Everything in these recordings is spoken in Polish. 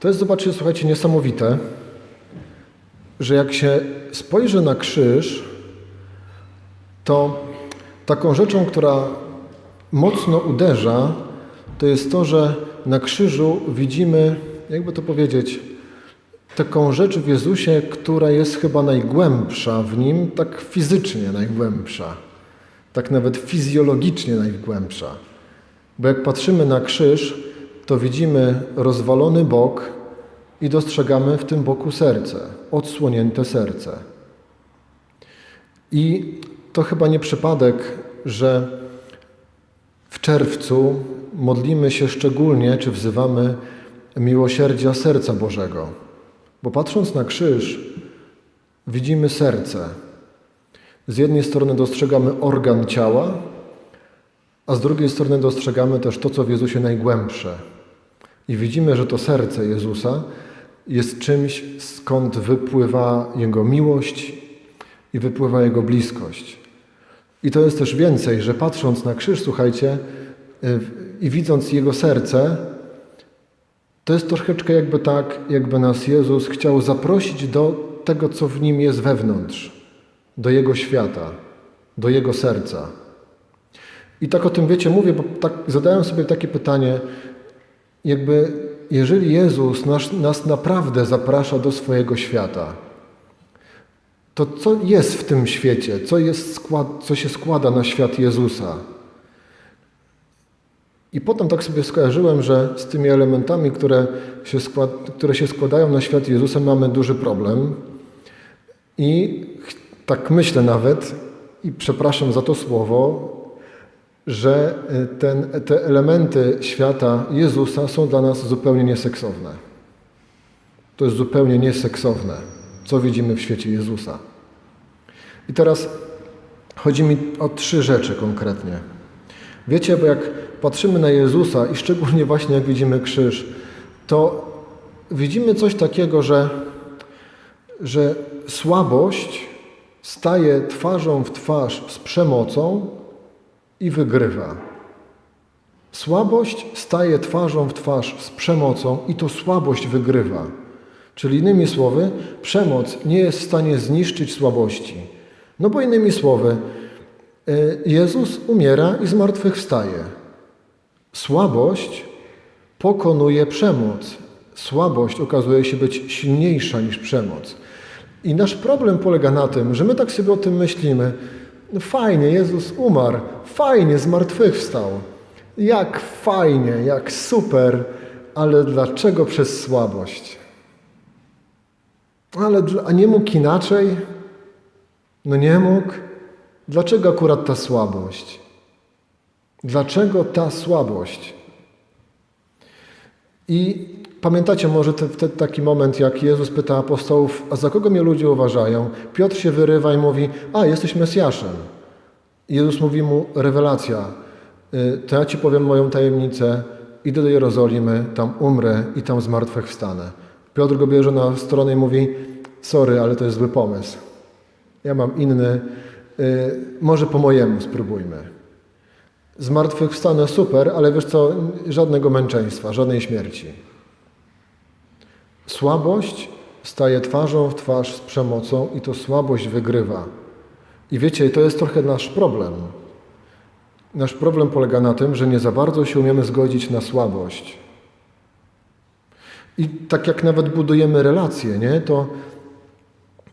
To jest, zobaczcie, słuchajcie, niesamowite, że jak się spojrzy na krzyż, to taką rzeczą, która mocno uderza, to jest to, że na krzyżu widzimy, jakby to powiedzieć, taką rzecz w Jezusie, która jest chyba najgłębsza w nim, tak fizycznie najgłębsza, tak nawet fizjologicznie najgłębsza. Bo jak patrzymy na krzyż, to widzimy rozwalony bok i dostrzegamy w tym boku serce, odsłonięte serce. I to chyba nie przypadek, że w czerwcu modlimy się szczególnie, czy wzywamy miłosierdzia serca Bożego. Bo patrząc na krzyż, widzimy serce. Z jednej strony dostrzegamy organ ciała, a z drugiej strony dostrzegamy też to, co w Jezusie najgłębsze. I widzimy, że to serce Jezusa jest czymś, skąd wypływa Jego miłość i wypływa Jego bliskość. I to jest też więcej, że patrząc na krzyż, słuchajcie, y, i widząc Jego serce, to jest troszeczkę jakby tak, jakby nas Jezus chciał zaprosić do tego, co w Nim jest wewnątrz, do Jego świata, do Jego serca. I tak o tym wiecie, mówię, bo tak zadałem sobie takie pytanie, jakby jeżeli Jezus nas, nas naprawdę zaprasza do swojego świata, to co jest w tym świecie? Co, jest skład, co się składa na świat Jezusa? I potem tak sobie skojarzyłem, że z tymi elementami, które się, skład, które się składają na świat Jezusa, mamy duży problem. I tak myślę nawet, i przepraszam za to słowo, że ten, te elementy świata Jezusa są dla nas zupełnie nieseksowne. To jest zupełnie nieseksowne, co widzimy w świecie Jezusa. I teraz chodzi mi o trzy rzeczy konkretnie. Wiecie, bo jak patrzymy na Jezusa i szczególnie właśnie jak widzimy krzyż, to widzimy coś takiego, że, że słabość staje twarzą w twarz z przemocą i wygrywa. Słabość staje twarzą w twarz z przemocą i to słabość wygrywa. Czyli innymi słowy, przemoc nie jest w stanie zniszczyć słabości. No bo innymi słowy, Jezus umiera i zmartwychwstaje. Słabość pokonuje przemoc. Słabość okazuje się być silniejsza niż przemoc. I nasz problem polega na tym, że my tak sobie o tym myślimy. No fajnie, Jezus umarł, fajnie, zmartwychwstał. Jak fajnie, jak super, ale dlaczego przez słabość? Ale a nie mógł inaczej? No nie mógł. Dlaczego akurat ta słabość? Dlaczego ta słabość? I pamiętacie może te, te, taki moment, jak Jezus pyta apostołów, a za kogo mnie ludzie uważają? Piotr się wyrywa i mówi, a jesteś Mesjaszem. Jezus mówi mu, rewelacja, to ja Ci powiem moją tajemnicę, idę do Jerozolimy, tam umrę i tam zmartwychwstanę. Piotr go bierze na stronę i mówi, sorry, ale to jest zły pomysł. Ja mam inny, może po mojemu spróbujmy. Zmartwychwstanę super, ale wiesz co, żadnego męczeństwa, żadnej śmierci. Słabość staje twarzą w twarz z przemocą i to słabość wygrywa. I wiecie, to jest trochę nasz problem. Nasz problem polega na tym, że nie za bardzo się umiemy zgodzić na słabość. I tak jak nawet budujemy relacje, nie, to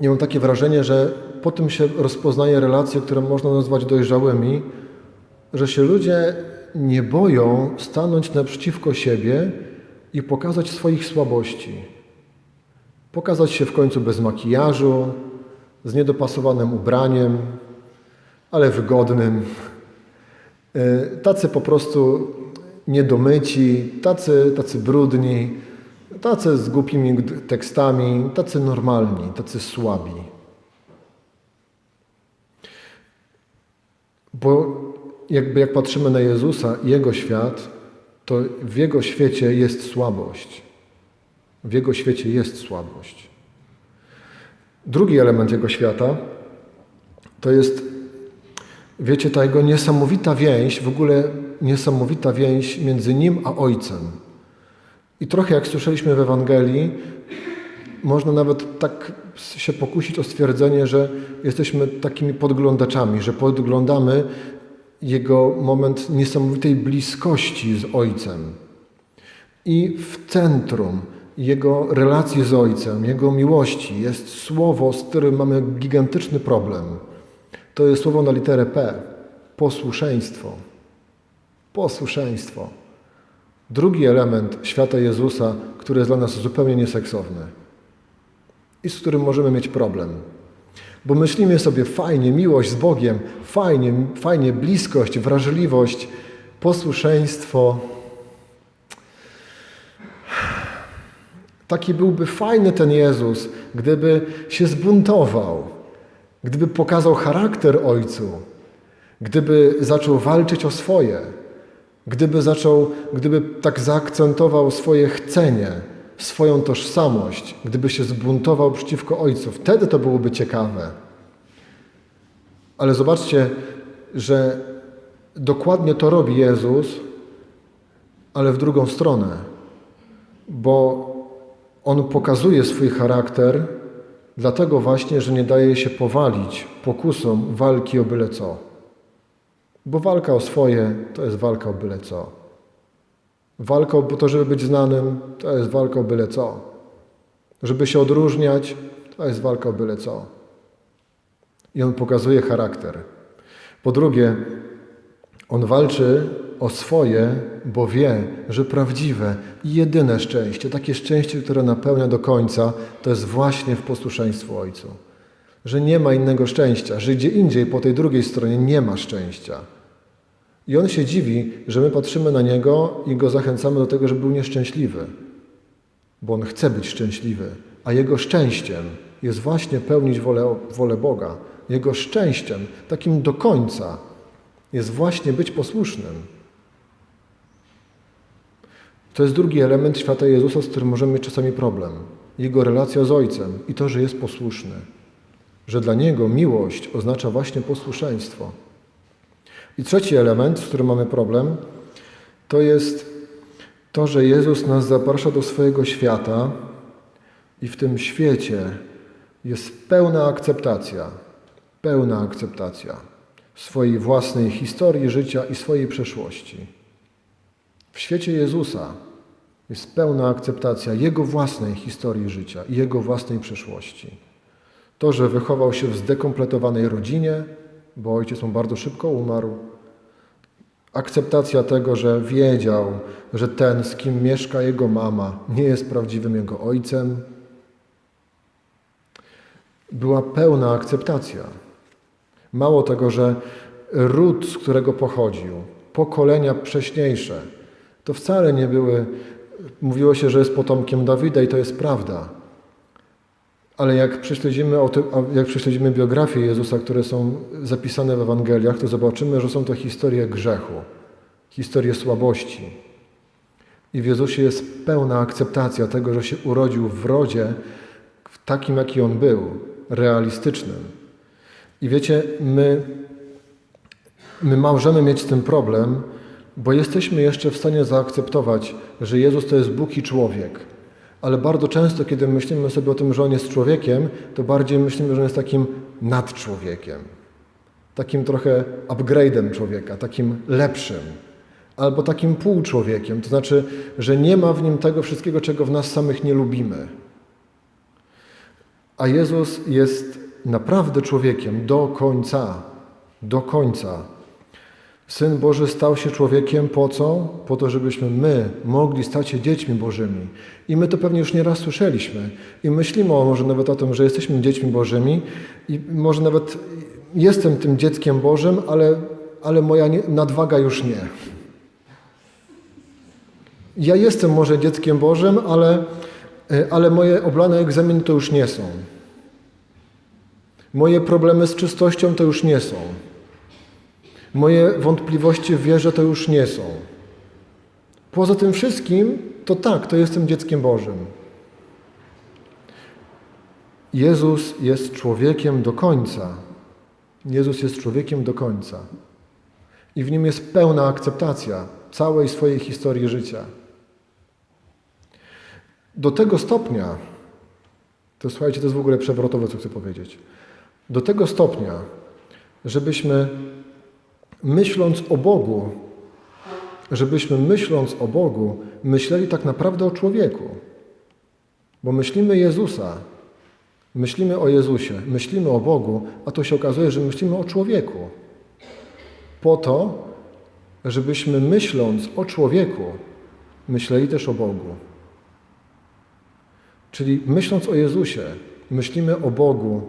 nie mam takie wrażenie, że po tym się rozpoznaje relacje, które można nazwać dojrzałymi, że się ludzie nie boją stanąć naprzeciwko siebie i pokazać swoich słabości. Pokazać się w końcu bez makijażu, z niedopasowanym ubraniem, ale wygodnym. Tacy po prostu niedomyci, tacy, tacy brudni, tacy z głupimi tekstami, tacy normalni, tacy słabi. Bo jakby jak patrzymy na Jezusa i Jego świat, to w Jego świecie jest słabość. W Jego świecie jest słabość. Drugi element Jego świata to jest, wiecie, ta Jego niesamowita więź, w ogóle niesamowita więź między Nim a Ojcem. I trochę jak słyszeliśmy w Ewangelii, można nawet tak się pokusić o stwierdzenie, że jesteśmy takimi podglądaczami, że podglądamy jego moment niesamowitej bliskości z Ojcem. I w centrum jego relacji z Ojcem, jego miłości jest słowo, z którym mamy gigantyczny problem. To jest słowo na literę P posłuszeństwo. Posłuszeństwo. Drugi element świata Jezusa, który jest dla nas zupełnie nieseksowny i z którym możemy mieć problem. Bo myślimy sobie fajnie, miłość z Bogiem, fajnie, fajnie, bliskość, wrażliwość, posłuszeństwo. Taki byłby fajny ten Jezus, gdyby się zbuntował, gdyby pokazał charakter Ojcu, gdyby zaczął walczyć o swoje, gdyby zaczął, gdyby tak zaakcentował swoje chcenie, swoją tożsamość, gdyby się zbuntował przeciwko Ojcu. Wtedy to byłoby ciekawe. Ale zobaczcie, że dokładnie to robi Jezus, ale w drugą stronę, bo On pokazuje swój charakter, dlatego właśnie, że nie daje się powalić pokusom walki o byle co. Bo walka o swoje to jest walka o byle co. Walka o to, żeby być znanym, to jest walka o byle co. Żeby się odróżniać, to jest walka o byle co. I on pokazuje charakter. Po drugie, on walczy o swoje, bo wie, że prawdziwe i jedyne szczęście, takie szczęście, które napełnia do końca, to jest właśnie w posłuszeństwu Ojcu. Że nie ma innego szczęścia, że gdzie indziej po tej drugiej stronie nie ma szczęścia. I on się dziwi, że my patrzymy na niego i go zachęcamy do tego, żeby był nieszczęśliwy, bo on chce być szczęśliwy, a jego szczęściem jest właśnie pełnić wolę, wolę Boga. Jego szczęściem, takim do końca, jest właśnie być posłusznym. To jest drugi element świata Jezusa, z którym możemy mieć czasami problem. Jego relacja z Ojcem i to, że jest posłuszny. Że dla Niego miłość oznacza właśnie posłuszeństwo. I trzeci element, z którym mamy problem, to jest to, że Jezus nas zaprasza do swojego świata i w tym świecie jest pełna akceptacja, pełna akceptacja swojej własnej historii życia i swojej przeszłości. W świecie Jezusa jest pełna akceptacja Jego własnej historii życia i Jego własnej przeszłości. To, że wychował się w zdekompletowanej rodzinie, bo ojciec mu bardzo szybko umarł. Akceptacja tego, że wiedział, że ten, z kim mieszka jego mama, nie jest prawdziwym jego ojcem. Była pełna akceptacja. Mało tego, że ród, z którego pochodził, pokolenia wcześniejsze, to wcale nie były. Mówiło się, że jest potomkiem Dawida i to jest prawda. Ale jak prześledzimy, jak prześledzimy biografię Jezusa, które są zapisane w Ewangeliach, to zobaczymy, że są to historie grzechu, historie słabości. I w Jezusie jest pełna akceptacja tego, że się urodził w rodzie takim, jaki on był, realistycznym. I wiecie, my, my możemy mieć tym problem, bo jesteśmy jeszcze w stanie zaakceptować, że Jezus to jest Bóg i człowiek. Ale bardzo często, kiedy myślimy sobie o tym, że On jest człowiekiem, to bardziej myślimy, że On jest takim nadczłowiekiem. Takim trochę upgrade'em człowieka, takim lepszym. Albo takim półczłowiekiem. To znaczy, że nie ma w nim tego wszystkiego, czego w nas samych nie lubimy. A Jezus jest naprawdę człowiekiem do końca. Do końca. Syn Boży stał się człowiekiem po co? Po to, żebyśmy my mogli stać się dziećmi Bożymi. I my to pewnie już nieraz słyszeliśmy. I myślimy o, może nawet o tym, że jesteśmy dziećmi Bożymi i może nawet jestem tym dzieckiem Bożym, ale, ale moja nadwaga już nie. Ja jestem może dzieckiem Bożym, ale, ale moje oblane egzaminy to już nie są. Moje problemy z czystością to już nie są. Moje wątpliwości w wierze to już nie są. Poza tym wszystkim, to tak, to jestem dzieckiem Bożym. Jezus jest człowiekiem do końca. Jezus jest człowiekiem do końca. I w nim jest pełna akceptacja całej swojej historii życia. Do tego stopnia, to słuchajcie, to jest w ogóle przewrotowe, co chcę powiedzieć. Do tego stopnia, żebyśmy myśląc o Bogu, żebyśmy myśląc o Bogu, myśleli tak naprawdę o człowieku. Bo myślimy Jezusa, myślimy o Jezusie, myślimy o Bogu, a to się okazuje, że myślimy o człowieku. Po to, żebyśmy myśląc o człowieku, myśleli też o Bogu. Czyli myśląc o Jezusie, myślimy o Bogu,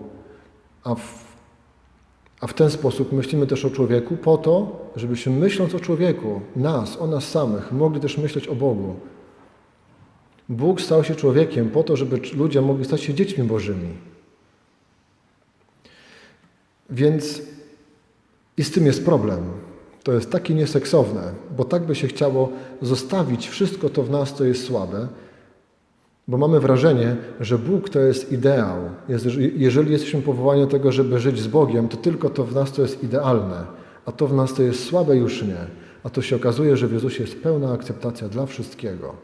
a w, a w ten sposób myślimy też o człowieku, po to, żebyśmy myśląc o człowieku, nas, o nas samych, mogli też myśleć o Bogu. Bóg stał się człowiekiem po to, żeby ludzie mogli stać się dziećmi Bożymi. Więc i z tym jest problem. To jest takie nieseksowne, bo tak by się chciało zostawić wszystko to w nas, co jest słabe, bo mamy wrażenie, że Bóg to jest ideał. Jest, jeżeli jesteśmy powołani do tego, żeby żyć z Bogiem, to tylko to w nas to jest idealne, a to w nas to jest słabe już nie. A to się okazuje, że w Jezusie jest pełna akceptacja dla wszystkiego.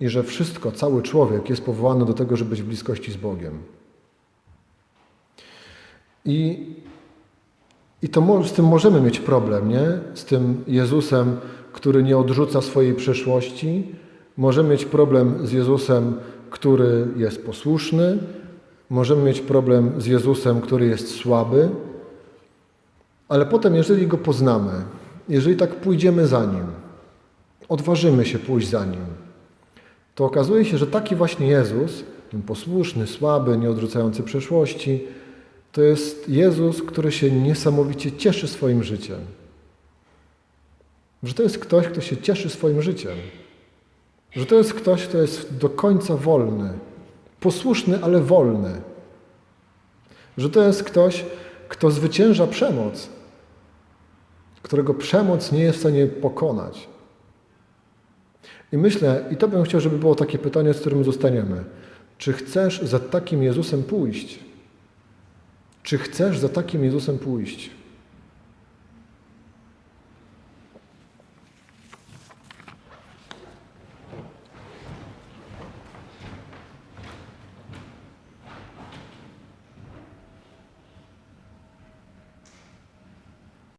I że wszystko, cały człowiek jest powołany do tego, żeby być w bliskości z Bogiem. I, i to z tym możemy mieć problem, nie? Z tym Jezusem, który nie odrzuca swojej przeszłości, Możemy mieć problem z Jezusem, który jest posłuszny, możemy mieć problem z Jezusem, który jest słaby, ale potem, jeżeli go poznamy, jeżeli tak pójdziemy za nim, odważymy się pójść za nim, to okazuje się, że taki właśnie Jezus, ten posłuszny, słaby, nieodrzucający przeszłości, to jest Jezus, który się niesamowicie cieszy swoim życiem. Że to jest ktoś, kto się cieszy swoim życiem. Że to jest ktoś, kto jest do końca wolny, posłuszny, ale wolny. Że to jest ktoś, kto zwycięża przemoc, którego przemoc nie jest w stanie pokonać. I myślę, i to bym chciał, żeby było takie pytanie, z którym zostaniemy. Czy chcesz za takim Jezusem pójść? Czy chcesz za takim Jezusem pójść?